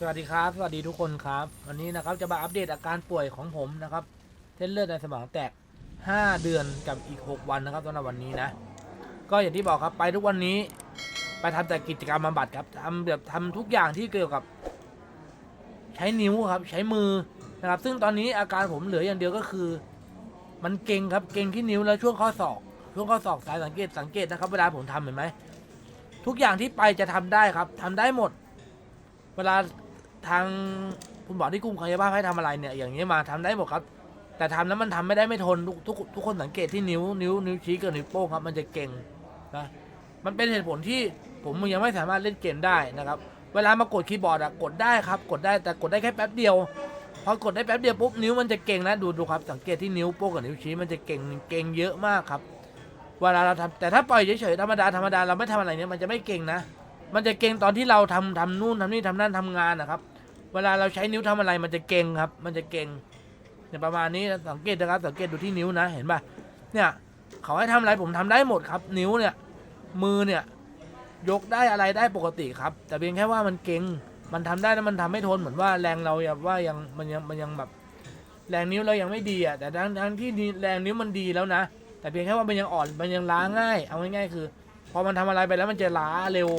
สวัสดีครับ สวัสดีทุกคนครับ วันนี้นะครับจะมาอัปเดตอาการป่วยของผมนะครับ เส้นเลือดในสมองแตก 5 เดือนกับอีก 6 วันนะครับสำหรับวันนี้นะ ก็อย่างที่บอกครับไปทุกวันนี้ ไปทำแต่กิจกรรมบำบัดครับทำแบบทำทุกอย่างที่เกี่ยวกับ ใช้นิ้วครับ ใช้มือนะครับ ซึ่งตอนนี้อาการผมเหลืออย่างเดียวก็คือ มันเก่งครับเก่งที่นิ้วแล้วช่วงข้อศอกช่วงข้อศอกสายสังเกตสังเกตนะครับ เวลาผมทำเห็นไหมทุกอย่างที่ไปจะทำได้ครับทำได้หมด เวลา ทางคุณหมอที่กุมกายภาพให้ทำอะไรเนี่ย อย่างนี้มาทำได้หมดครับ แต่ทำแล้วมันทำไม่ได้ไม่ทนทุกทุกทุกคนสังเกตที่นิ้วนิ้วนิ้วชี้กับนิ้วโป้งครับ มันจะเก่งนะมันเป็นเหตุผลที่ผมยังไม่สามารถเล่นเกมได้นะครับ เวลามากดคีย์บอร์ดอะกดได้ครับ กดได้แต่กดได้แค่แป๊บเดียวพอกดได้แป๊บเดียวปุ๊บนิ้วมันจะเก่งนะดูดูครับสังเกตที่นิ้วโป้งกับนิ้วชี้มันจะเก่งเก่งเยอะมากครับเวลาเราทำแต่ถ้าปล่อยเฉยๆธรรมดาธรรมดาเราไม่ทำอะไรเนี่ยมันจะไม่เก่งนะ มันจะเก่งตอนที่เราทำทำนู่นทำนี่ทำนั่นทำงานนะครับ เวลาเราใช้นิ้วทำอะไรมันจะเก่งครับ มันจะเก่งเนี่ยประมาณนี้สังเกตนะครับ สังเกตดูที่นิ้วนะเห็นป่ะเนี่ยเขาให้ทำอะไรผมทำได้หมดครับ นิ้วเนี่ยมือเนี่ยยกได้อะไรได้ปกติครับ แต่เพียงแค่ว่ามันเก่งมันทำได้แล้วมันทำไม่ทนเหมือนว่าแรงเราแบบว่ายังมันยังมันยังแบบแรงนิ้วเรายังไม่ดีอะแต่ทั้งทั้งที่แรงนิ้วมันดีแล้วนะแต่เพียงแค่ว่ามันยังอ่อนมันยังล้าง่าย เอาง่ายๆคือ พอมันทำอะไรไปแล้วมันจะล้าเร็ว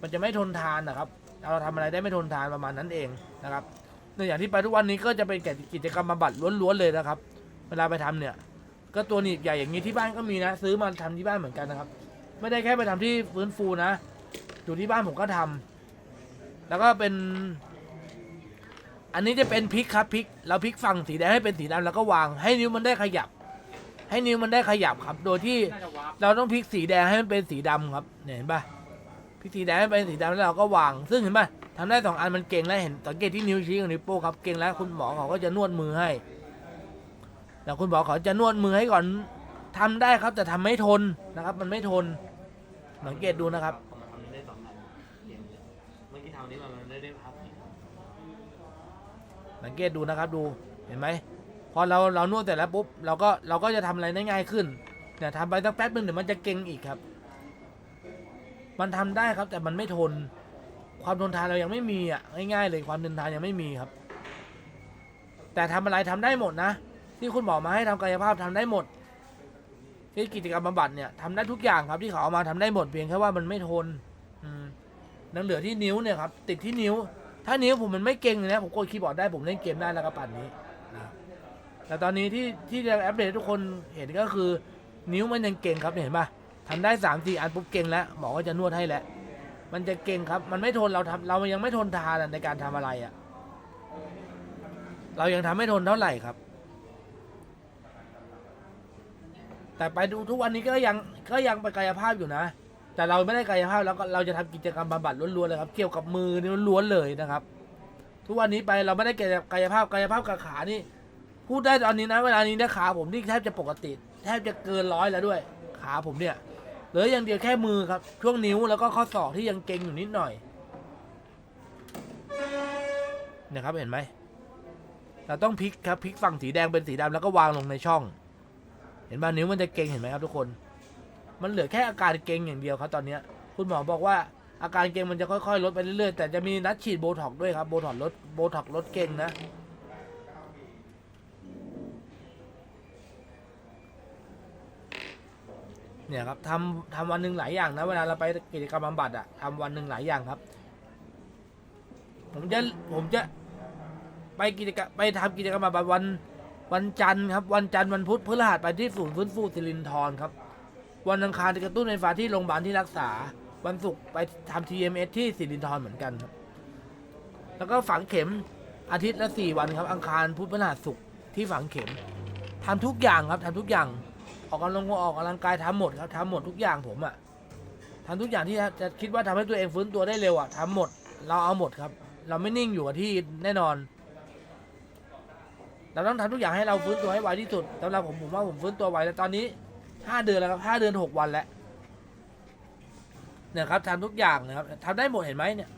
มันจะไม่ทนทานนะครับ เราทำอะไรได้ไม่ทนทานประมาณนั้นเองนะครับในอย่างที่ไปทุกวันนี้ก็จะเป็นกิจกรรมบำบัดล้วนๆเลยนะครับ เวลาไปทำเนี่ย ก็ตัวหนีบใหญ่อย่างนี้ที่บ้านก็มีนะ ซื้อมาทำที่บ้านเหมือนกันนะครับ ไม่ได้แค่ไปทำที่ฟื้นฟูนะอยู่ที่บ้านผมก็ทำแล้วก็เป็น อันนี้จะเป็นพริกครับพริกเราพริกฝั่งสีแดงให้เป็นสีดำแล้วก็วางให้นิ้วมันได้ขยับ ให้นิ้วมันได้ขยับครับ โดยที่เราต้องพลิกสีแดงให้มันเป็นสีดำครับเนี่ยเห็นปะ พลิกสีแดงให้เป็นสีดำแล้วเราก็วาง ซึ่งเห็นปะทำได้สองอันมันเก่งแล้วเห็นสังเกตที่นิ้วชี้กับนิ้วโป้งครับเก่งแล้วคุณหมอเขาก็จะนวดมือให้แต่คุณหมอเขาจะนวดมือให้ก่อนทำได้ครับแต่ทำไม่ทนนะครับ มันไม่ทน สังเกตดูนะครับสังเกตดูนะครับดูเห็นไหมพอเราเรานวดเสร็จแล้วปุ๊บเราก็เราก็จะทำอะไรได้ง่ายขึ้นเนี่ยทำไปสักแป๊บหนึงเดี๋ยวมันจะเก่งอีกครับ มันทำได้ครับ แต่มันไม่ทน ความทนทานเรายังไม่มีอะง่ายๆเลยความทนทานยังไม่มีครับ แต่ทำอะไรทำได้หมดนะ ที่คุณหมอมาให้ทำกายภาพทำได้หมดที่กิจกรรมบำบัดเนี่ยทำได้ทุกอย่างครับที่เขาเอามาทำได้หมดเพียงแค่ว่ามันไม่ทนนังเหลือที่นิ้วเนี่ยครับติดที่นิ้ว ถ้านิ้วผมมันไม่เก่งเลยนะผมกดคีย์บอร์ดได้ผมเล่นเกมได้แล้วกระปั่นนี้นะแต่ตอนนี้ที่ที่จะอัปเดตทุกคนเห็นก็คือ นิ้วมันยังเก่งครับเนี่ยเห็นปะ ทำได้สามสี่อันปุ๊บเก่งแล้วหมอก็จะนวดให้แล้วมันจะเก่งครับ มันไม่ทนเราทำเรายังไม่ทนทานในการทำอะไรอะ่ะ เรายังทำไม่ทนเท่าไหร่ครับ แต่ไปดูทุกวันนี้ก็ยังก็ยังไปกายภาพอยู่นะ แต่เราไม่ได้กายภาพแล้วก็เราจะทำกิจกรรมบำบัดล้วนๆเลยครับ เกี่ยวกับมือนี่ล้วนๆเลยนะครับ ทุกวันนี้ไปเราไม่ได้กายภาพกายภาพกับขานี่ พูดได้ตอนนี้นะเวลานี้นะขาผมนี่แทบจะปกติ แทบจะเกินร้อยแล้วด้วย ขาผมเนี่ย เหลืออย่างเดียวแค่มือครับ ช่วงนิ้วแล้วก็ข้อศอกที่ยังเกร็งอยู่นิดหน่อยเนี่ยครับเห็นไหมเราต้องพลิกครับพลิกฝั่งสีแดงเป็นสีดำแล้วก็วางลงในช่อง เห็นไหมนิ้วมันจะเกร็งเห็นไหมครับทุกคน มันเหลือแค่อาการเกร็งอย่างเดียวครับตอนเนี้ยคุณหมอบอกว่าอาการเกร็งมันจะค่อยๆ ลดไปเรื่อยๆแต่จะมีนัดฉีดโบท็อกด้วยครับโบท็อกลดโบท็อกลดเกร็งนะ เนี่ยครับทำทำวันหนึ่งหลายอย่างนะเวลาเราไปกิจกรรมบำบัดอะทำวันหนึ่งหลายอย่างครับ ผมจะผมจะไปกิจกรรมไปทำกิจกรรมบำบัดวันวันจันทร์ครับวันจันทร์วันพุธพฤหัสไปที่ศูนย์ฟื้นฟูสิรินทรครับ วันอังคารจะกระตุ้นไฟฟ้าที่โรงพยาบาลที่รักษา วันศุกร์ไปทำ TMS ที่สิรินทรเหมือนกันครับ แล้วก็ฝังเข็มอาทิตย์ละสี่วันครับ อังคารพุธพฤหัสศุกร์ที่ฝังเข็มทำทุกอย่างครับทำทุกอย่าง ออกกำลังออกกำลังกายทำหมดครับทำหมดทุกอย่างผมอะทำทุกอย่างที่จะคิดว่าทำให้ตัวเองฟื้นตัวได้เร็วอะทำหมด เราเอาหมดครับ เราไม่นิ่งอยู่กับที่แน่นอน เราต้องทำทุกอย่างให้เราฟื้นตัวให้ไวที่สุดสำหรับผมผมว่าผมฟื้นตัวไวแล้วตอนนี้ห้าเดือนแล้วครับห้าเดือนหกวันแล้วเนี่ยครับทำทุกอย่างนะครับทำได้หมดเห็นไหมเนี่ย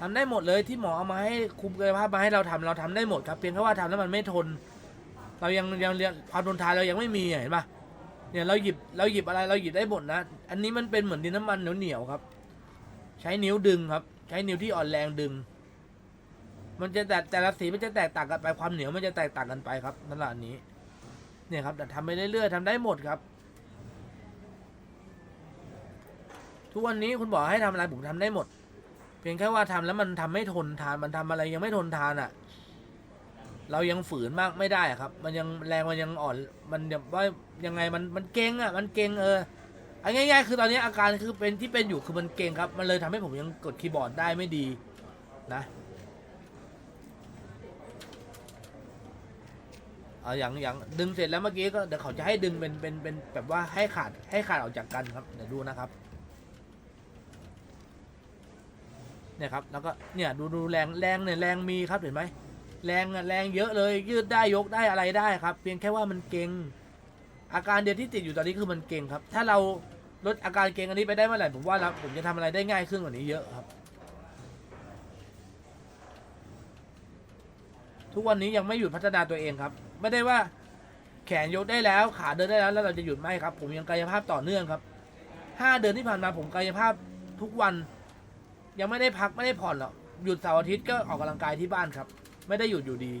ทำได้หมดเลยที่หมอเอามาให้คุมกายภาพมาให้เราทำเราทำได้หมดครับเพียงแค่ว่าทำแล้วมันไม่ทน เรายังยังความทนทานเรายังไม่มีเห็นปะ เนี่ยเราหยิบเราหยิบอะไรเราหยิบได้หมดนะ อันนี้มันเป็นเหมือนดินน้ำมันเหนียวๆครับ ใช้นิ้วดึงครับ ใช้นิ้วที่อ่อนแรงดึง มันจะแต่แต่ละสีมันจะแตกต่างกันไปความเหนียวมันจะแตกต่างกันไปครับตลาดนี้ เนี่ยครับ แต่ทำไปเรื่อยๆทำได้หมดครับ ทุกวันนี้คุณบอกให้ทำอะไรผมทำได้หมด เพียงแค่ว่าทำแล้วมันทำไม่ทนทานมันทำอะไรยังไม่ทนทานอะ เรายังฝืนมากไม่ได้ครับ มันยังแรงมันยังอ่อน มันแบบว่ายังไงมันมันเก่งอะ มันเก่งเออเอาง่ายๆคือตอนนี้อาการคือเป็นที่เป็นอยู่คือมันเก่งครับ มันเลยทำให้ผมยังกดคีย์บอร์ดได้ไม่ดีนะเอาอย่างอย่างดึงเสร็จแล้วเมื่อกี้ก็เดี๋ยวเขาจะให้ดึงเป็นเป็นเป็นแบบว่าให้ขาดให้ขาดออกจากกันครับเดี๋ยวดูนะครับเนี่ยครับแล้วก็เนี่ยดูดูแรงแรงเนี่ยแรงมีครับเห็นไหม แรงอะแรงเยอะเลยยืดได้ยกได้อะไรได้ครับ เพียงแค่ว่ามันเก่งอาการเดียวที่ติดอยู่ตอนนี้คือมันเก่งครับ ถ้าเราลดอาการเก่งอันนี้ไปได้เมื่อไหร่ผมว่าเราผมจะทำอะไรได้ง่ายขึ้นกว่านี้เยอะครับ ทุกวันนี้ยังไม่หยุดพัฒนาตัวเองครับ ไม่ได้ว่าแขนยกได้แล้วขาเดินได้แล้วแล้วเราจะหยุดไม่ครับ ผมยังกายภาพต่อเนื่องครับห้าเดือนที่ผ่านมาผมกายภาพทุกวัน ยังไม่ได้พักไม่ได้ผ่อนหรอกหยุดเสาร์อาทิตย์ก็ออกกำลังกายที่บ้านครับ ไม่ได้หยุดอยู่ดี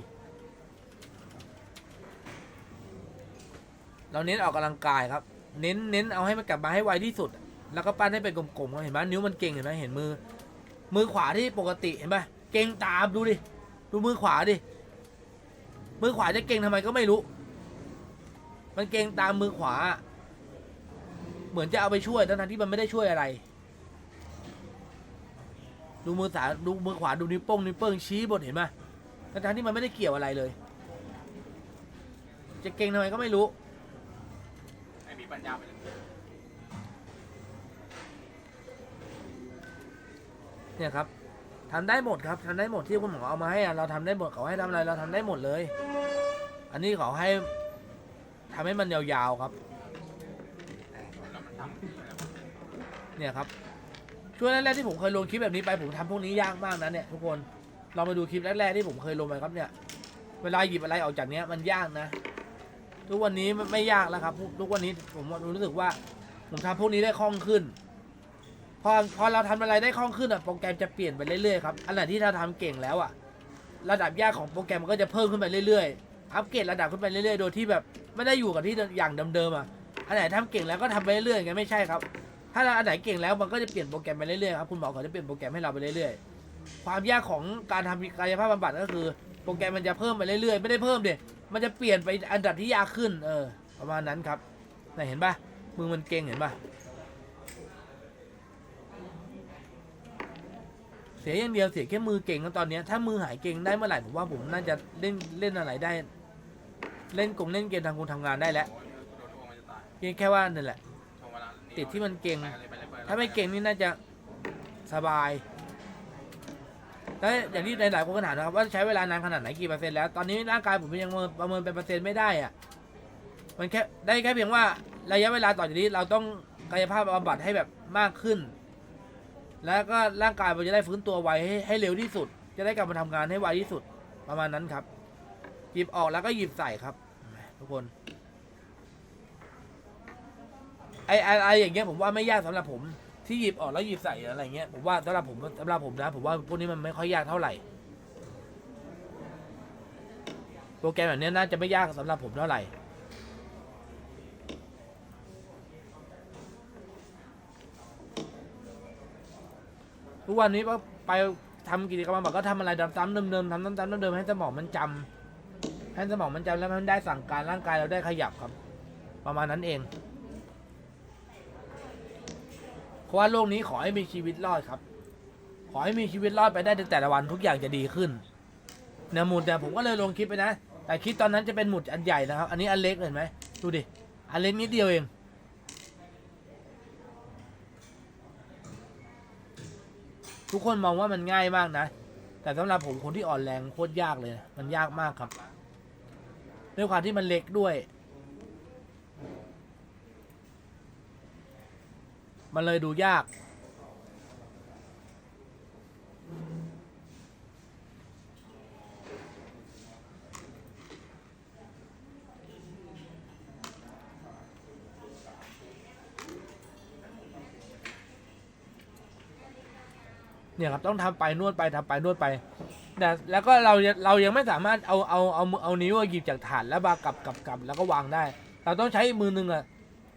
เราเน้นออกกำลังกายครับ เน้นเน้นเอาให้มันกลับมาให้ไวที่สุด แล้วก็ปั้นให้เป็นกลมๆเห็นไหมนิ้วมันเก่งเห็นไหมเห็นมือ มือขวาที่ปกติเห็นไหมเก่งตามดูดิดูมือขวาดิมือขวาจะเก่งทำไมก็ไม่รู้ มันเก่งตามมือขวา เหมือนจะเอาไปช่วยทั้งที่มันไม่ได้ช่วยอะไร ดูมือสาดูมือขวาดูนิ้วโป้งนิ้วเปิ้งชี้บนเห็นไหม ทั้งที่มันไม่ได้เกี่ยวอะไรเลย จะเก่งทำไมก็ไม่รู้ไม่มีปัญญาไปเลยเนี่ยครับทำได้หมดครับทำได้หมดที่คุณหมอเอามาให้อะเราทำได้หมดเขาให้ทำอะไรเราทำได้หมดเลย อันนี้เขาให้ทำให้มันยาวๆครับ แล้วมันทำเนี่ยครับช่วงแรกๆที่ผมเคยลงคลิปแบบนี้ไปผมทำพวกนี้ยากมากนะเนี่ยทุกคน เรามาดูคลิปแรกๆที่ผมเคยลงไปครับเนี่ย เวลาหยิบอะไรออกจากเนี้ยมันยากนะ ทุกวันนี้ไม่ยากแล้วครับ ทุกวันนี้ผมรู้สึกว่า ผมทำพวกนี้ได้คล่องขึ้น พอพอเราทำอะไรได้คล่องขึ้นอะโปรแกรมจะเปลี่ยนไปเรื่อยๆครับ อันไหนที่เราทำเก่งแล้วอะ ระดับยากของโปรแกรมมันก็จะเพิ่มขึ้นไปเรื่อยๆ อัปเกรดระดับขึ้นไปเรื่อยๆ โดยที่แบบไม่ได้อยู่กับที่อย่างเดิมๆอะ อันไหนทำเก่งแล้วก็ทำไปเรื่อยๆอย่างไม่ใช่ครับ ถ้าอันไหนเก่งแล้วมันก็จะเปลี่ยนโปรแกรมไปเรื่อยๆครับ คุณหมอเขาจะเปลี่ยนโปรแกรมให้เราไปเรื่อยๆ ความยากของการทำกายภาพบำบัดก็คือ โปรแกรมมันจะเพิ่มไปเรื่อยๆ ไม่ได้เพิ่มเด็มันจะเปลี่ยนไปอันดับที่ยากขึ้น เออ ประมาณนั้นครับน่ะเห็นปะมือมันเก่งเห็นปะเสียอย่างเดียวเสียแค่มือเก่งตอนนี้ถ้ามือหายเก่งได้เมื่อไหร่ผมว่าผมน่าจะเล่นเล่นอะไรได้ เล่นกงเล่นเกมทำงานทำงานได้แล้วเพียงแค่ว่านั่นแหละติดที่มันเก่ง ถ้าไม่เก่งนี่น่าจะสบาย แล้วอย่างที่หลายๆคนก็ถามนะครับว่าใช้เวลานานขนาดไหนกี่เปอร์เซ็นต์แล้วตอนนี้ร่างกายผมยังประเมินเป็นเปอร์เซ็นต์ไม่ได้อะมันแค่ได้แค่เพียงว่าระยะเวลาต่อจากนี้เราต้องกายภาพบำบัดให้แบบมากขึ้น แล้วก็ร่างกายมันจะได้ฟื้นตัวไวให้ให้เร็วที่สุด จะได้กลับมาทำงานให้ไวที่สุดประมาณนั้นครับหยิบออกแล้วก็หยิบใส่ครับ ทุกคนไอไอไออย่างเงี้ยผมว่าไม่ยากสำหรับผม ที่หยิบออกแล้วหยิบใส่อะไรเงี้ยผมว่าสำหรับผมสำหรับผมนะผมว่าพวกนี้มันไม่ค่อยยากเท่าไหร่ โปรแกรมแบบนี้น่าจะไม่ยากสำหรับผมเท่าไหร่ทุกวันนี้ก็ไปทำกิจกรรมบบก็ทำอะไรซ้ำๆเดิมๆทำซ้ำๆเดิมๆให้สมองมันจำให้สมองมันจำแล้วมันได้สั่งการร่างกายเราได้ขยับครับ ประมาณนั้นเอง เพราะว่าโลกนี้ขอให้มีชีวิตรอดครับ ขอให้มีชีวิตรอดไปได้ในแต่ละวันทุกอย่างจะดีขึ้นเนี่ยหมุดเนี่ยผมก็เลยลงคลิปไปนะ แต่คลิปตอนนั้นจะเป็นหมุดอันใหญ่นะครับ อันนี้อันเล็กเห็นไหมดูดิ อันเล็กนิดเดียวเอง ทุกคนมองว่ามันง่ายมากนะ แต่สำหรับผมคนที่อ่อนแรงโคตรยากเลยนะมันยากมากครับ ด้วยความที่มันเล็กด้วย มันเลยดูยาก เนี่ยครับต้องทำไปนวดไปทำไปนวดไปแต่แล้วก็เราเรายังไม่สามารถเอาเอาเอาเอานิ้วหยิบจากฐานแล้วมากลับกลับกลับแล้วก็วางได้ เราต้องใช้มือหนึงอะ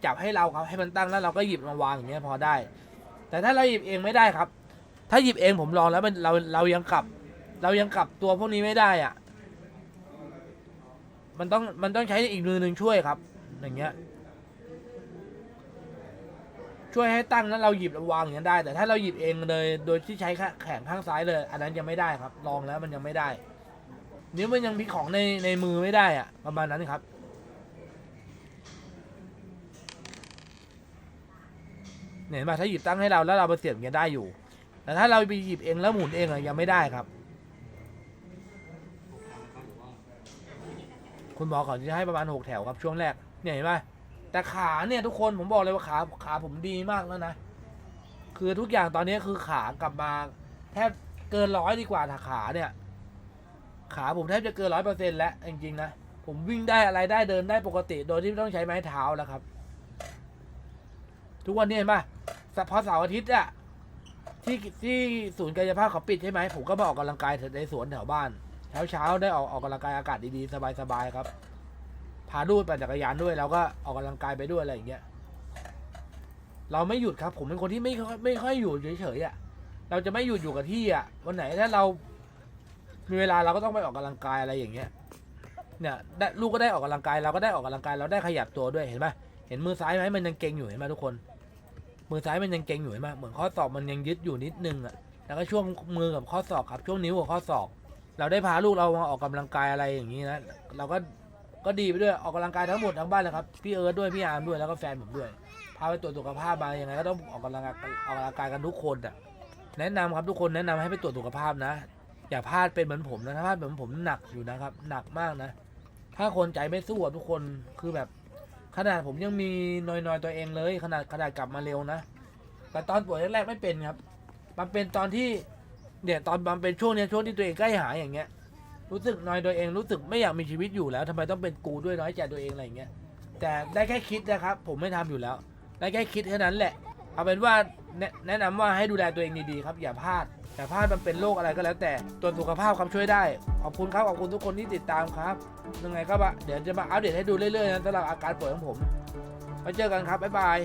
จับให้เราครับให้มันตั้งแล้วเราก็หยิบมาวางอย่างเงี้ยพอได้ แต่ถ้าเราหยิบเองไม่ได้ครับ ถ้าหยิบเองผมลองแล้วมันเราเรายังกลับ เรายังกลับตัวพวกนี้ไม่ได้อะมันต้องมันต้องใช้อีกมือหนึ่งช่วยครับ อย่างเงี้ย ช่วยให้ตั้งแล้วเราหยิบวางอย่างนี้ได้ แต่ถ้าเราหยิบเองเลย โดยที่ใช้แค่แขนข้างซ้ายเลย อันนั้นยังไม่ได้ครับ ลองแล้วมันยังไม่ได้ นิ้วมันยังพิของในในมือไม่ได้อะประมาณนั้นครับ เนี่ยเห็นป่ะถ้าหยิบตั้งให้เราแล้วเราไปเสียบย่างเงี้ยได้อยู่ แต่ถ้าเราไปหยิบเองแล้วหมุนเองอะยังไม่ได้ครับ คุณหมอเขาจะให้ประมาณหกแถวครับช่วงแรกเนี่ยเห็นป่ะแต่ขาเนี่ยทุกคนผมบอกเลยว่าขาขาผมดีมากแล้วนะ คือทุกอย่างตอนนี้คือขากลับมาแทบเกินร้อยดีกว่าถ้าขาเนี่ย ขาผมแทบจะเกินร้อยเปอร์เซ็นต์แล้วจริงๆนะผมวิ่งได้อะไรได้เดินได้ปกติ โดยที่ไม่ต้องใช้ไม้เท้าแล้วครับ ทุกวันนี้เห็นป่ะสพอเสาร์อาทิตย์อะที่ที่ศูนย์กายภาพเขาปิดใช่ไหมผมก็มาออกกำลังกายในสวนแถวบ้านเช้าเช้าได้ออกออกกำลังกายอากาศดีๆสบายๆครับ พาลูกปั่นจักรยานด้วยแล้วก็ออกกำลังกายไปด้วยอะไรอย่างเงี้ยเราไม่หยุดครับผมเป็นคนที่ไม่ไม่ค่อยอยู่เฉยๆอะเราจะไม่หยุดอยู่กับที่อะวันไหนถ้าเรามีเวลาเราก็ต้องไปออกกำลังกายอะไรอย่างเงี้ยเนี่ยได้ลูกก็ได้ออกกำลังกายเราก็ได้ออกกำลังกายเราได้ขยับตัวด้วยเห็นไหม เห็นมือซ้ายไหมมันยังเกร็งอยู่เห็นไหมทุกคน มือซ้ายมันยังเกร็งอยู่เห็นไหมเหมือนข้อศอกมันยังยึดอยู่นิดนึงอะแล้วก็ช่วงมือกับข้อศอกครับ ช่วงนิ้วกับข้อศอก เราได้พาลูกเรามาออกกำลังกายอะไรอย่างนี้นะเราก็ก็ดีไปด้วยออกกำลังกายทั้งหมดทั้งบ้านเลยครับพี่เอิร์ธด้วยพี่อาร์มด้วยแล้วก็แฟนผมด้วยพาไปตรวจสุขภาพมายังไงก็ต้องออกกำลังออกกำลังกายกันทุกคนอะแนะนำครับทุกคนแนะนำให้ไปตรวจสุขภาพนะ อย่าพลาดเป็นเหมือนผมนะถ้าพลาดเหมือนผมหนักอยู่นะครับ หนักมากนะ ถ้าคนใจไม่สู้อะทุกคนคือแบบ ขนาดผมยังมีนอยๆตัวเองเลย ขนาดขนาดกลับมาเร็วนะแต่ตอนป่วยแรกๆไม่เป็นครับ มันเป็นตอนที่เนี่ยตอนมันเป็นช่วงเนี้ยช่วงที่ตัวเองใกล้หายอย่างเงี้ย รู้สึกนอยตัวเองรู้สึกไม่อยากมีชีวิตอยู่แล้วทำไมต้องเป็นกูด้วยน้อยใจตัวเองอะไรอย่างเงี้ยแต่ได้แค่คิดนะครับ ผมไม่ทำอยู่แล้ว ได้แค่คิดแค่นั้นแหละ เอาเป็นว่าแนะแนะนำว่าให้ดูแลตัวเองดีๆครับ อย่าพลาด แต่พลาดมันเป็นโรคอะไรก็แล้ว แต่ตรวจสุขภาพครับช่วยได้ ขอบคุณครับ ขอบคุณทุกคนที่ติดตามครับ ยังไงก็บเดี๋ยวจะมาอัปเดตให้ดูเรื่อยๆนะสำหรับอาการป่วยของผม ไว้เจอกันครับ บ๊ายบาย